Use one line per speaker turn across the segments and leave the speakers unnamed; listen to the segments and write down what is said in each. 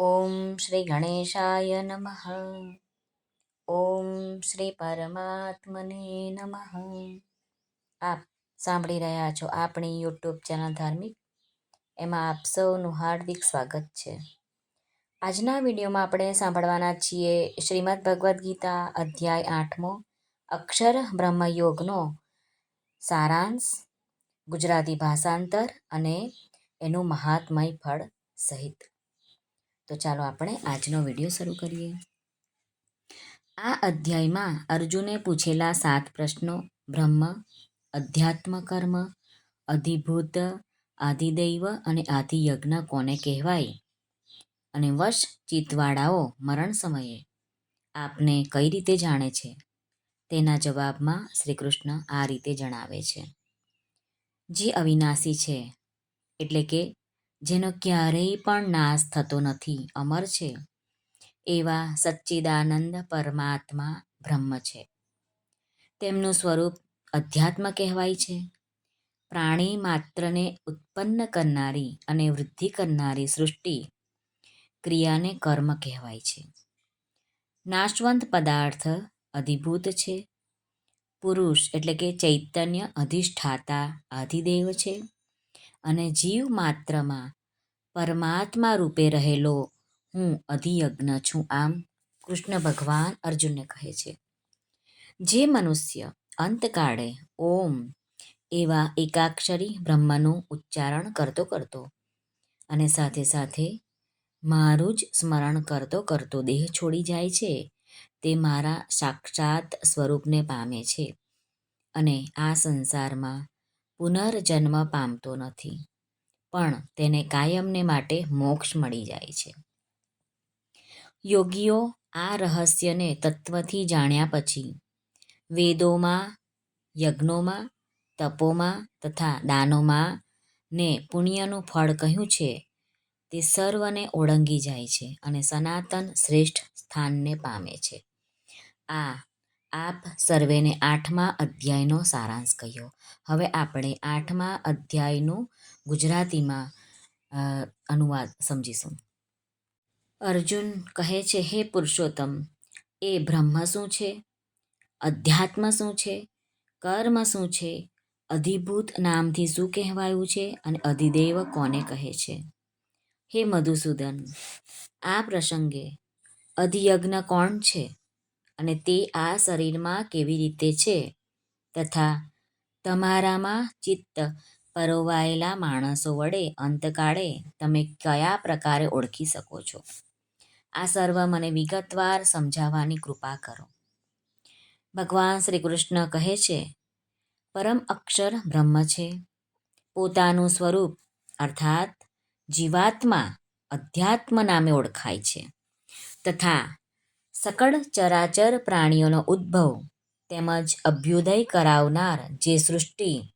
ઓમ શ્રી ગણેશાય નમઃ ઓમ શ્રી પરમાત્મને નમઃ આપ સાંભળી રહ્યા છો આપણી યુટ્યુબ ચેનલ ધાર્મિક। એમાં આપ સૌનું હાર્દિક સ્વાગત છે. આજના વિડીયોમાં આપણે સાંભળવાના છીએ શ્રીમદ ભગવદ્ ગીતા અધ્યાય આઠમો અક્ષર બ્રહ્મયોગનો સારાંશ, ગુજરાતી ભાષાંતર અને એનું મહાત્મય ફળ સહિત. તો ચાલો આપણે આજનો વીડિયો શરૂ કરીએ. આ અધ્યાયમાં અર્જુને પૂછેલા સાત પ્રશ્નો, બ્રહ્મ, અધ્યાત્મ કર્મ, અધિભૂત આધિદૈવ અને આધિયજ્ઞ કોને કહેવાય? અને વશ ચિત્તવાળાઓ મરણ સમયે આપને કઈ રીતે જાણે છે? તેના જવાબમાં શ્રી કૃષ્ણ આ રીતે જણાવે છે. જે અવિનાશી છે, એટલે કે જેનો ક્યારેય પણ નાશ થતો નથી, અમર છે. એવા સચ્ચિદાનંદ પરમાત્મા બ્રહ્મ છે. તેમનું સ્વરૂપ અધ્યાત્મ કહેવાય છે. પ્રાણી માત્રને ઉત્પન્ન કરનારી અને વૃદ્ધિ કરનારી સૃષ્ટિ ક્રિયાને કર્મ કહેવાય છે. નાશવંત પદાર્થ અધિભૂત છે. પુરુષ એટલે કે ચૈતન્ય અધિષ્ઠાતા આધિદેવ છે. અને જીવ માત્રમાં પરમાત્મા રૂપે રહેલો હું અધિયજ્ઞ છું આમ કૃષ્ણ ભગવાન અર્જુનને કહે છે. જે મનુષ્ય અંતકાળે ઓમ એવા એકાક્ષરી બ્રહ્મનું ઉચ્ચારણ કરતો કરતો અને સાથે સાથે મારું જ સ્મરણ કરતો કરતો દેહ છોડી જાય છે, તે મારા સાક્ષાત સ્વરૂપને પામે છે અને આ સંસારમાં પુનર્જન્મ પામતો નથી. પણ તેને કાયમને માટે મોક્ષ મળી જાય છે. યોગીઓ આ રહસ્યને તત્વથી જાણ્યા પછી વેદોમાં, યજ્ઞોમાં, તપોમાં તથા દાનોમાં ને પુણ્યનું ફળ કહ્યું છે તે સર્વને ઓળંગી જાય છે અને સનાતન શ્રેષ્ઠ સ્થાનને પામે છે. આ આપ સર્વેને આઠમા અધ્યાયનો સારાંશ કહ્યો. હવે આપણે આઠમા અધ્યાયનું ગુજરાતીમાં અનુવાદ સમજીશું. અર્જુન કહે છે, હે પુરુષોત્તમ, એ બ્રહ્મ શું છે? અધ્યાત્મ શું છે? કર્મ શું છે? અધિભૂત નામથી શું કહેવાયું છે? અને અધિદેવ કોને કહે છે? હે મધુસૂદન, આ પ્રસંગે અધિયજ્ઞ કોણ છે? અને તે આ શરીરમાં કેવી રીતે છે? તથા તમારામાં ચિત્ત પરોવાયેલા માણસો વડે અંતકાળે તમે કયા પ્રકારે ઓળખી શકો છો? આ સર્વ મને વિગતવાર સમજાવવાની કૃપા કરો. ભગવાન શ્રી કૃષ્ણ કહે છે, પરમ અક્ષર બ્રહ્મ છે. પોતાનું સ્વરૂપ, અર્થાત જીવાત્મા, અધ્યાત્મ નામે ઓળખાય છે. તથા સકળ ચરાચર પ્રાણીઓનો ઉદ્ભવ તેમજ અભ્યુદય કરાવનાર જે સૃષ્ટિ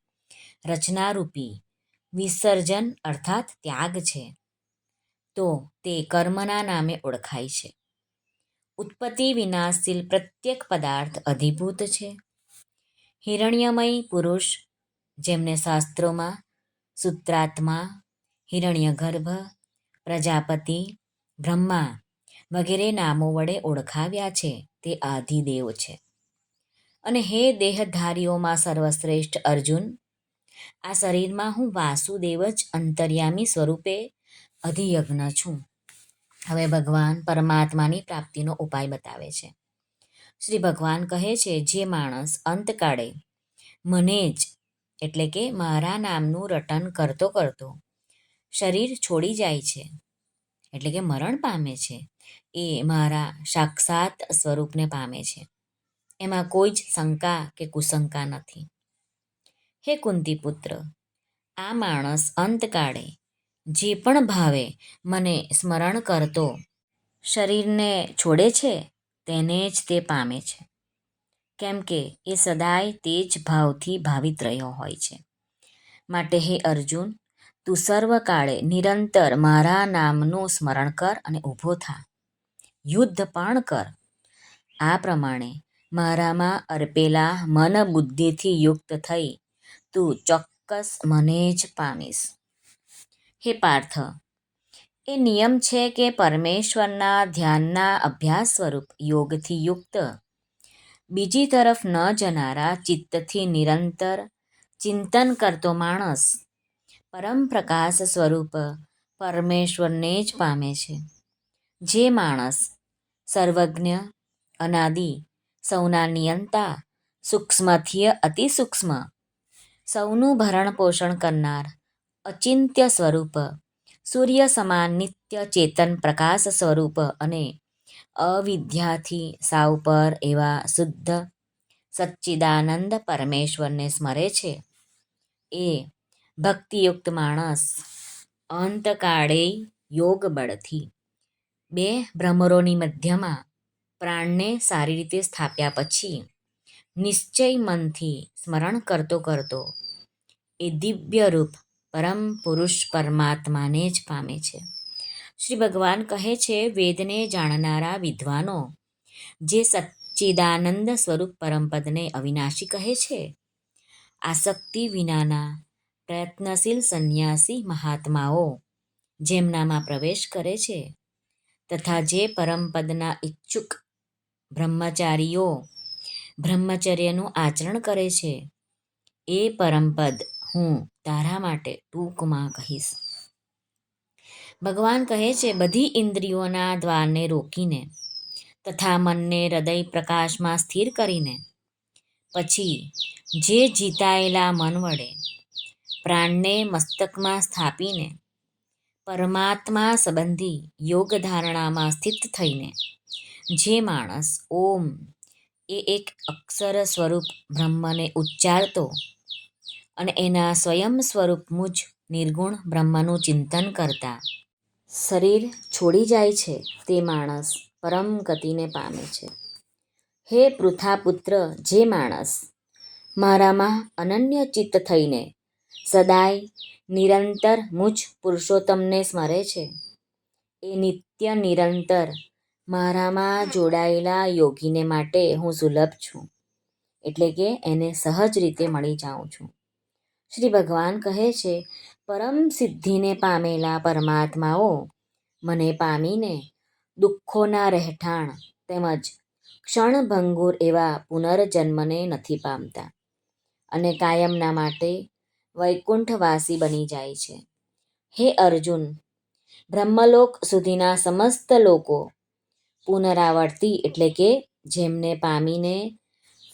રચનારૂપી, વિસર્જન અર્થાત ત્યાગ છે. તો તે કર્મના નામે ઓળખાય છે. ઉત્પત્તિ વિનાશશીલ પ્રત્યેક પદાર્થ અધિભૂત છે. હિરણ્યમય પુરુષ, જેમને શાસ્ત્રોમાં સૂત્રાત્મા, હિરણ્યગર્ભ, પ્રજાપતિ, બ્રહ્મા વગેરે નામો વડે ઓળખાવ્યા છે, તે આધિદેવ છે. અને હે દેહધારીઓમાં સર્વશ્રેષ્ઠ અર્જુન આ શરીરમાં હું વાસુદેવ જ અંતર્યામી સ્વરૂપે અધિયજ્ઞ છું. હવે ભગવાન પરમાત્માની પ્રાપ્તિનો ઉપાય બતાવે છે. શ્રી ભગવાન કહે છે, જે માણસ અંતકાળે મને જ એટલે કે મારા નામનું રટન કરતો કરતો શરીર છોડી જાય છે, એટલે કે મરણ પામે છે, એ મારા સાક્ષાત સ્વરૂપને પામે છે. એમાં કોઈ જ શંકા કે કુશંકા નથી. હે કુંતીપુત્ર, આ માણસ અંતકાળે જે પણ ભાવે મને સ્મરણ કરતો, શરીરને છોડે છે, તેને જ તે પામે છે. કેમ કે એ સદાય તે જ ભાવથી ભાવિત રહ્યો હોય છે. માટે હે અર્જુન, તું સર્વકાળે નિરંતર મારા નામનું સ્મરણ કર અને ઊભો થા. યુદ્ધ પણ કર. આ પ્રમાણે મારામાં અર્પેલા મન બુદ્ધિથી યુક્ત થઈ તું ચોક્કસ મને જ પામીશ. હે પાર્થ, એ નિયમ છે કે પરમેશ્વરના ધ્યાનના અભ્યાસ સ્વરૂપ યોગથી યુક્ત. બીજી તરફ ન જનારા ચિત્તથી નિરંતર ચિંતન કરતો માણસ પરમ પ્રકાશ સ્વરૂપ પરમેશ્વરને જ પામે છે. જે માણસ સર્વજ્ઞ, અનાદિ, સૌના નિયંતા, સૂક્ષ્મથી અતિ સૂક્ષ્મ સૌનું ભરણ પોષણ કરનાર અચિંત્ય સ્વરૂપ, સૂર્ય સમાન નિત્ય ચેતન પ્રકાશ સ્વરૂપ અને અવિદ્યાથી સાવ પર એવા શુદ્ધ સચ્ચિદાનંદ પરમેશ્વરને સ્મરે છે. એ ભક્તિયુક્ત માણસ અંતકાળે યોગ બળથી બે ભ્રમરોની મધ્યમાં પ્રાણને સારી રીતે સ્થાપ્યા પછી નિશ્ચય મનથી સ્મરણ કરતો કરતો એ દિવ્ય રૂપ પરમ પુરુષ પરમાત્માને જ પામે છે. શ્રી ભગવાન કહે છે, વેદને જાણનારા વિદ્વાનો, જે સચ્ચિદાનંદ સ્વરૂપ પરમપદને અવિનાશી કહે છે, આસક્તિ વિનાના પ્રયત્નશીલ સંન્યાસી મહાત્માઓ જેમનામાં પ્રવેશ કરે છે, તથા જે પરમપદના ઈચ્છુક બ્રહ્મચારીઓ બ્રહ્મચર્યનું આચરણ કરે છે. એ પરમપદ હું તારા માટે ટૂંકમાં કહીશ. ભગવાન કહે છે, બધી ઇન્દ્રિયોના દ્વારને રોકીને તથા મનને હૃદય પ્રકાશમાં સ્થિર કરીને પછી જે જીતાયેલા મન વડે પ્રાણને મસ્તકમાં સ્થાપીને પરમાત્મા સંબંધી યોગ ધારણામાં સ્થિત થઈને જે માણસ ઓમ એ એક અક્ષર સ્વરૂપ બ્રહ્મને ઉચ્ચારતો અને એના સ્વયં સ્વરૂપ મુજ નિર્ગુણ બ્રહ્મનું ચિંતન કરતા. શરીર છોડી જાય છે તે માણસ પરમ ગતિને પામે છે. હે પૃથાપુત્ર, જે માણસ, મારામાં અનન્ય ચિત્ત થઈને સદાય નિરંતર મુજ પુરુષોત્તમને સ્મરે છે. એ નિત્ય નિરંતર મારામાં જોડાયેલા યોગીને માટે હું સુલભ છું, એટલે કે એને સહજ રીતે મળી જાઉં છું. શ્રી ભગવાન કહે છે, પરમ સિદ્ધિને પામેલા પરમાત્માઓ, મને પામીને દુઃખોના રહેઠાણ તેમજ ક્ષણભંગુર એવા પુનર્જન્મને નથી પામતા અને કાયમના માટે વૈકુંઠવાસી બની જાય છે. હે અર્જુન, બ્રહ્મલોક સુધીના સમસ્ત લોકો પુનરાવર્તી એટલે કે જેમને પામીને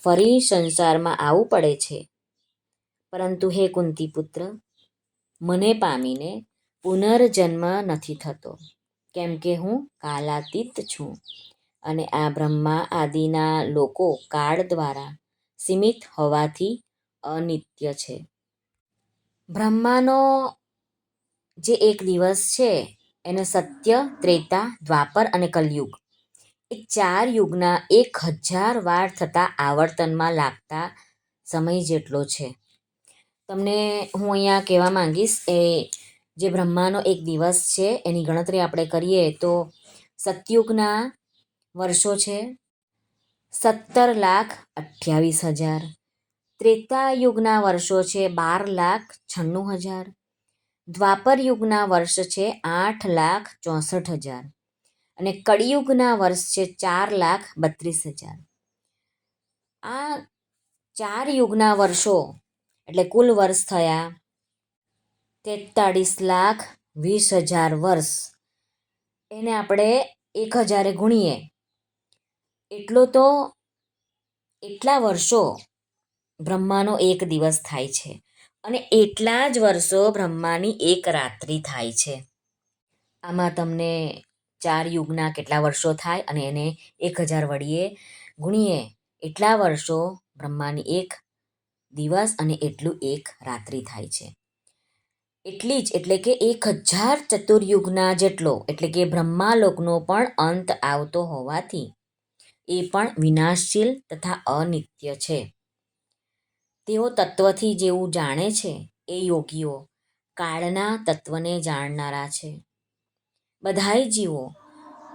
ફરી સંસારમાં આવવું પડે છે. પરંતુ હે કુંતી પુત્ર મને પામીને પુનર્જન્મ નથી થતો, કેમ કે હું કાલાતીત છું અને આ બ્રહ્મા આદિના લોકો કાળ દ્વારા સીમિત હોવાથી અનિત્ય છે. બ્રહ્માનો જે એક દિવસ છે, એને સત્ય, ત્રેતા, દ્વાપર અને કલયુગ ચાર યુગના એક હજાર વાર થતા આવર્તનમાં લાગતા સમય જેટલો છે. તમને હું અહીંયા કહેવા માંગીશ, એ જે બ્રહ્માનો એક દિવસ છે, એની ગણતરી આપણે કરીએ તો સતયુગના વર્ષો છે, સત્તર લાખ અઠ્યાવીસ હજાર, ત્રેતા યુગના વર્ષો છે, બાર લાખ છન્નું હજાર, દ્વાપર યુગના વર્ષ છે, આઠ લાખ ચોસઠ હજાર. અને કળિયુગના વર્ષ છે ચાર લાખ બત્રીસ હજાર. આ ચાર યુગના વર્ષો એટલે કુલ વર્ષ થયા તેતાળીસ લાખ વીસ હજાર વર્ષ. એને આપણે એક હજારે ગુણીએ. એટલો તો એટલા વર્ષો બ્રહ્માનો એક દિવસ થાય છે અને એટલા જ વર્ષો બ્રહ્માની એક રાત્રિ થાય છે. આમાં તમને ચાર યુગના કેટલા વર્ષો થાય અને એને એક હજાર વડીએ ગુણીએ. એટલા વર્ષો બ્રહ્માની એક દિવસ અને એટલું એક રાત્રિ થાય છે. એટલી જ એટલે કે એક હજાર ચતુર્યુગના જેટલો એટલે કે બ્રહ્માલોકનો પણ અંત આવતો હોવાથી એ પણ વિનાશશીલ તથા અનિત્ય છે. તેઓ તત્વથી જેવું જાણે છે એ યોગીઓ કાળના તત્વને જાણનારા છે. બધાય જીવો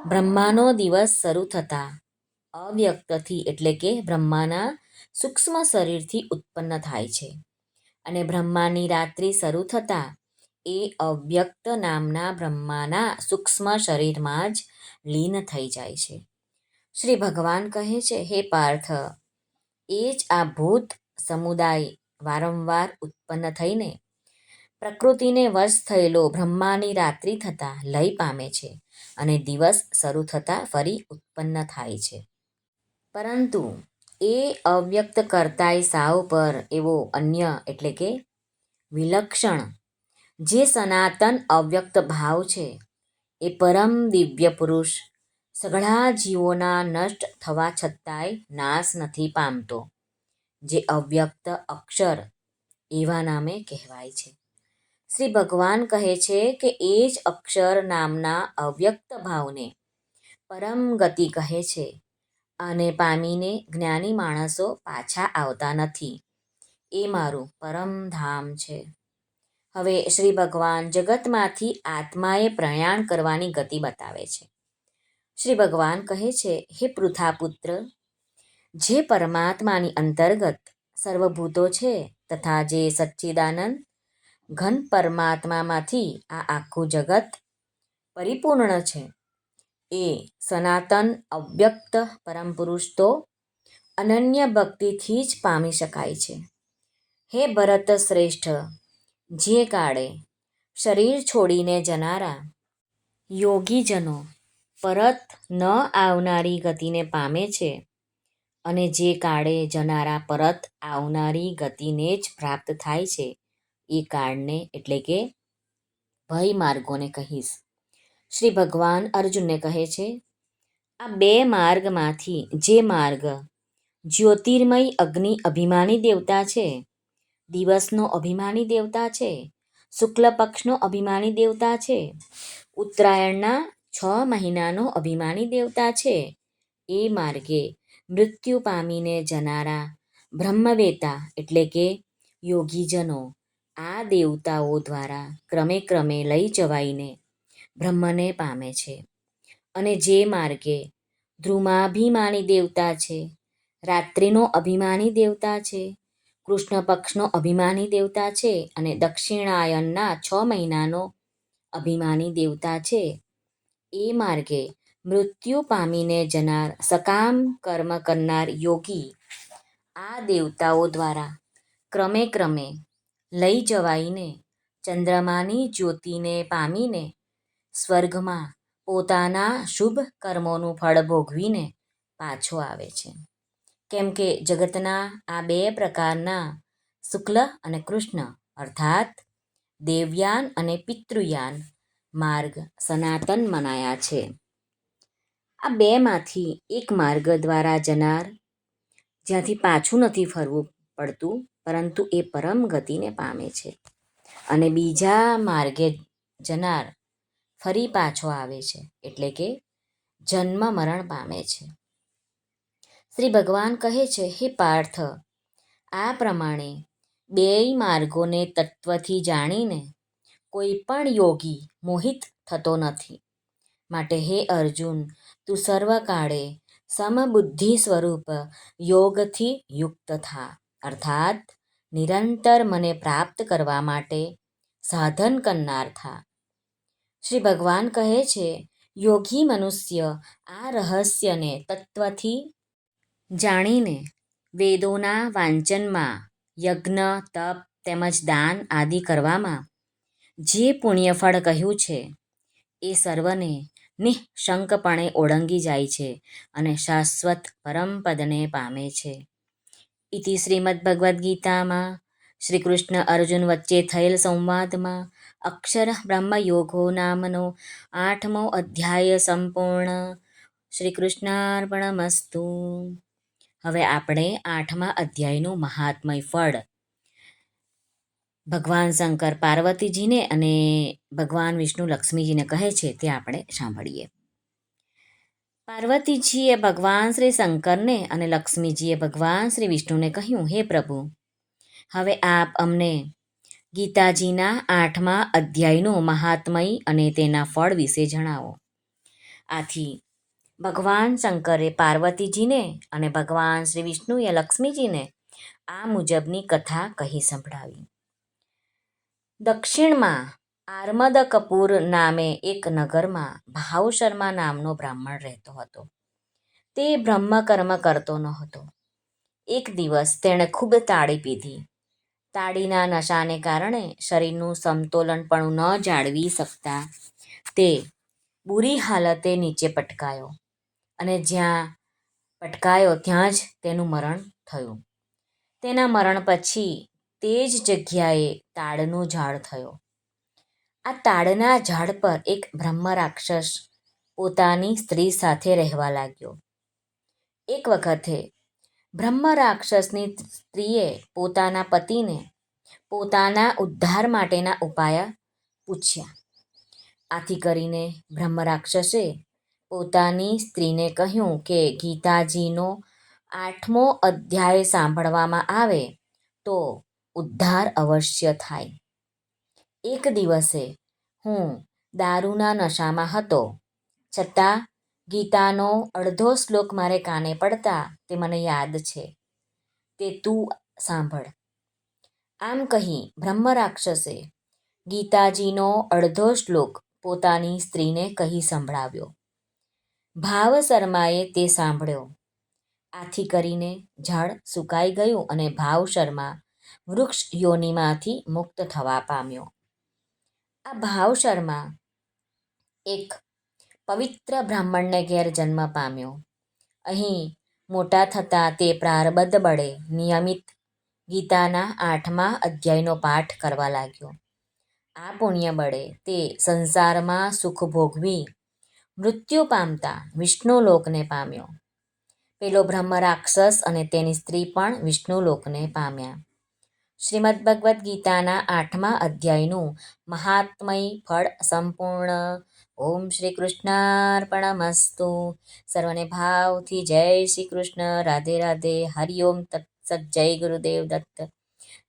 બ્રહ્માનો દિવસ શરૂ થતાં અવ્યક્તથી એટલે કે બ્રહ્માના સૂક્ષ્મ શરીરથી ઉત્પન્ન થાય છે. અને બ્રહ્માની રાત્રિ શરૂ થતાં એ અવ્યક્ત નામના બ્રહ્માના સૂક્ષ્મ શરીરમાં જ લીન થઈ જાય છે. શ્રી ભગવાન કહે છે, હે પાર્થ, એ જ આ ભૂત સમુદાય વારંવાર ઉત્પન્ન થઈને પ્રકૃતિને વશ થયેલો બ્રહ્માની રાત્રિ થતાં લય પામે છે અને દિવસ શરૂ થતાં ફરી ઉત્પન્ન થાય છે. પરંતુ એ અવ્યક્ત કરતાય સાવ પર એવો અન્ય એટલે કે વિલક્ષણ જે સનાતન અવ્યક્ત ભાવ છે એ પરમ દિવ્ય પુરુષ સઘળા જીવોના નષ્ટ થવા છતાંય નાશ નથી પામતો, જે અવ્યક્ત અક્ષર એવા નામે કહેવાય છે. શ્રી ભગવાન કહે છે કે એ જ અક્ષર નામના અવ્યક્ત ભાવને પરમ ગતિ કહે છે અને પામીને જ્ઞાની માણસો પાછા આવતા નથી. એ મારું પરમધામ છે. હવે શ્રી ભગવાન જગતમાંથી આત્માએ પ્રયાણ કરવાની ગતિ બતાવે છે. શ્રી ભગવાન કહે છે, હે પૃથાપુત્ર, જે પરમાત્માની અંતર્ગત સર્વભૂતો છે તથા જે સચ્ચિદાનંદ ઘન પરમાત્મામાંથી આ આખું જગત પરિપૂર્ણ છે. એ સનાતન, અવ્યક્ત પરમ પુરુષ તો અનન્ય ભક્તિથી જ પામી શકાય છે. હે ભરત શ્રેષ્ઠ, જે કાળે શરીર છોડીને જનારા યોગીજનો પરત ન આવનારી ગતિને પામે છે અને જે કાળે જનારા પરત આવનારી ગતિને જ પ્રાપ્ત થાય છે એ કાળને એટલે કે ભય માર્ગોને કહીશ. શ્રી ભગવાન અર્જુનને કહે છે, આ બે માર્ગમાંથી જે માર્ગ જ્યોતિર્મય અગ્નિ અભિમાની દેવતા છે, દિવસનો અભિમાની દેવતા છે, શુક્લ પક્ષનો અભિમાની દેવતા છે, ઉત્તરાયણના છ મહિનાનો અભિમાની દેવતા છે, એ માર્ગે મૃત્યુ પામીને જનારા બ્રહ્મવેતા એટલે કે યોગીજનો આ દેવતાઓ દ્વારા ક્રમે ક્રમે લઈ જવાઈને બ્રહ્મને પામે છે. અને જે માર્ગે ધ્રુમાભિમાની દેવતા છે, રાત્રિનો અભિમાની દેવતા છે, કૃષ્ણ પક્ષનો અભિમાની દેવતા છે અને દક્ષિણાયનના છ મહિનાનો અભિમાની દેવતા છે, એ માર્ગે મૃત્યુ પામીને જનાર સકામ કર્મ કરનાર યોગી આ દેવતાઓ દ્વારા ક્રમે ક્રમે લઈ જવાઈને ચંદ્રમાની જ્યોતિને પામીને સ્વર્ગમાં પોતાના શુભ કર્મોનું ફળ ભોગવીને પાછો આવે છે. કેમ કે જગતના આ બે પ્રકારના શુક્લ અને કૃષ્ણ, અર્થાત દેવયાન અને પિતૃયાન માર્ગ સનાતન મનાયા છે. આ બેમાંથી એક માર્ગ દ્વારા જનાર, જ્યાંથી પાછું નથી ફરવું પડતું, પરંતુ એ પરમ ગતિને પામે છે. અને બીજા માર્ગે જનાર ફરી પાછો આવે છે, એટલે કે જન્મ મરણ પામે છે. શ્રી ભગવાન કહે છે, હે પાર્થ, આ પ્રમાણે બેય માર્ગોને તત્વથી જાણીને કોઈ પણ યોગી મોહિત થતો નથી. માટે હે અર્જુન, તું સર્વકાળે સમબુદ્ધિ સ્વરૂપ યોગથી યુક્ત થા. અર્થાત, નિરંતર મને પ્રાપ્ત કરવા માટે સાધન કરનાર થા. શ્રી ભગવાન કહે છે, યોગી મનુષ્ય આ રહસ્યને તત્વથી જાણીને વેદોના વાંચનમાં યજ્ઞ, તપ તેમજ દાન આદિ કરવામાં જે પુણ્યફળ કહ્યું છે, એ સર્વને નિઃશંકપણે ઓળંગી જાય છે અને શાશ્વત પરમપદને પામે છે. ઇતિ શ્રીમદ્ભગવદ્ ગીતામાં શ્રી કૃષ્ણ અર્જુન વચ્ચે થયેલ સંવાદમાં અક્ષર બ્રહ્મ યોગો નામનો આઠમો અધ્યાય સંપૂર્ણ શ્રી કૃષ્ણાર્પણમસ્તુ હવે આપણે આઠમા અધ્યાયનું મહાત્મય ફળ. ભગવાન શંકર પાર્વતીજીને અને ભગવાન વિષ્ણુ લક્ષ્મીજીને કહે છે તે આપણે સાંભળીએ. પાર્વતીજીએ ભગવાન શ્રી શંકરને અને લક્ષ્મીજીએ ભગવાન શ્રી વિષ્ણુને કહ્યું, હે પ્રભુ, હવે આપ અમને ગીતાજીના આઠમા અધ્યાયનું મહાત્મય અને તેના ફળ વિશે જણાવો. આથી ભગવાન શંકરે પાર્વતીજીને અને ભગવાન શ્રી વિષ્ણુએ લક્ષ્મીજીને આ મુજબની કથા કહી સંભળાવી. દક્ષિણમાં આર્મદ કપૂર નામે એક નગરમાં ભાવ શર્મા નામનો બ્રાહ્મણ રહેતો હતો. તે બ્રહ્મકર્મ કરતો ન હતો એક દિવસ તેણે ખૂબ તાળી પીધી. તાળીના નશાને કારણે શરીરનું સમતોલન પણ ન જાળવી શકતા તે બુરી હાલતે નીચે પટકાયો અને જ્યાં પટકાયો ત્યાં જ તેનું મરણ થયું. તેના મરણ પછી તે જ જગ્યાએ તાળનું ઝાડ થયો. આ તાડના ઝાડ પર એક બ્રહ્મ રાક્ષસ પોતાની સ્ત્રી સાથે રહેવા લાગ્યો. એક વખતે બ્રહ્મ રાક્ષસની સ્ત્રીએ પોતાના પતિને પોતાના ઉદ્ધાર માટેના ઉપાય પૂછ્યા. આથી કરીને બ્રહ્મ રાક્ષસે પોતાની સ્ત્રીને કહ્યું કે, ગીતાજીનો આઠમો અધ્યાય સાંભળવામાં આવે તો ઉદ્ધાર અવશ્ય થાય. એક દિવસે હું દારૂના નશામાં હતો. છતાં ગીતાનો અડધો શ્લોક મારે કાને પડતા તે મને યાદ છે. તે તું સાંભળ. આમ કહી બ્રહ્મ રાક્ષસે ગીતાજીનો અડધો શ્લોક પોતાની સ્ત્રીને કહી સંભળાવ્યો. ભાવ શર્માએ તે સાંભળ્યો. આથી કરીને ઝાડ સુકાઈ ગયું અને ભાવ શર્મા વૃક્ષ યોનિમાંથી મુક્ત થવા પામ્યો. આ ભાવ શર્મા એક પવિત્ર બ્રાહ્મણને ઘેર જન્મ પામ્યો. અહીં મોટા થતાં તે પ્રારબ્ધ બળે નિયમિત ગીતાના આઠમા અધ્યાયનો પાઠ કરવા લાગ્યો. આ પુણ્ય બળે તે સંસારમાં સુખ ભોગવી મૃત્યુ પામતા વિષ્ણુલોકને પામ્યો. પેલો બ્રહ્મ રાક્ષસ અને તેની સ્ત્રી પણ વિષ્ણુલોકને પામ્યા. શ્રીમદ ભગવદ્ ગીતાના આઠમા અધ્યાયનું મહાત્મય ફળ સંપૂર્ણ. ઓમ શ્રી કૃષ્ણાર્પણમસ્તુ. સર્વને ભાવથી જય શ્રી કૃષ્ણ. રાધે રાધે. હરિઓમ તત્સત જય ગુરુદેવ દત્ત.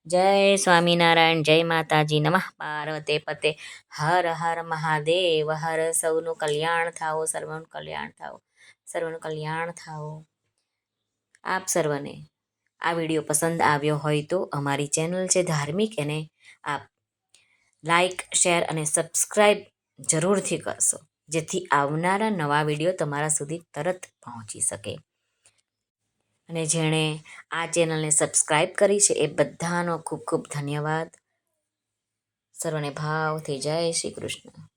જય સ્વામિનારાયણ. જય માતાજી. નમઃ પાર્વતે પતે. હર હર મહાદેવ. હર સૌનું કલ્યાણ થાઓ. સર્વનું કલ્યાણ થાઓ. સર્વનું કલ્યાણ થાઓ. આપ સર્વને આ વીડિયો પસંદ આવ્યો હોય તો અમારી ચેનલ છે ધાર્મિક એને આપ લાઈક, શેર અને સબસ્ક્રાઈબ જરૂરથી કરશો, જેથી આવનારા નવા વીડિયો તમારા સુધી તરત પહોંચી શકે. અને જેણે આ ચેનલને સબસ્ક્રાઈબ કરી છે એ બધાનો ખૂબ ખૂબ ધન્યવાદ. સર્વને ભાવથી જય શ્રી કૃષ્ણ.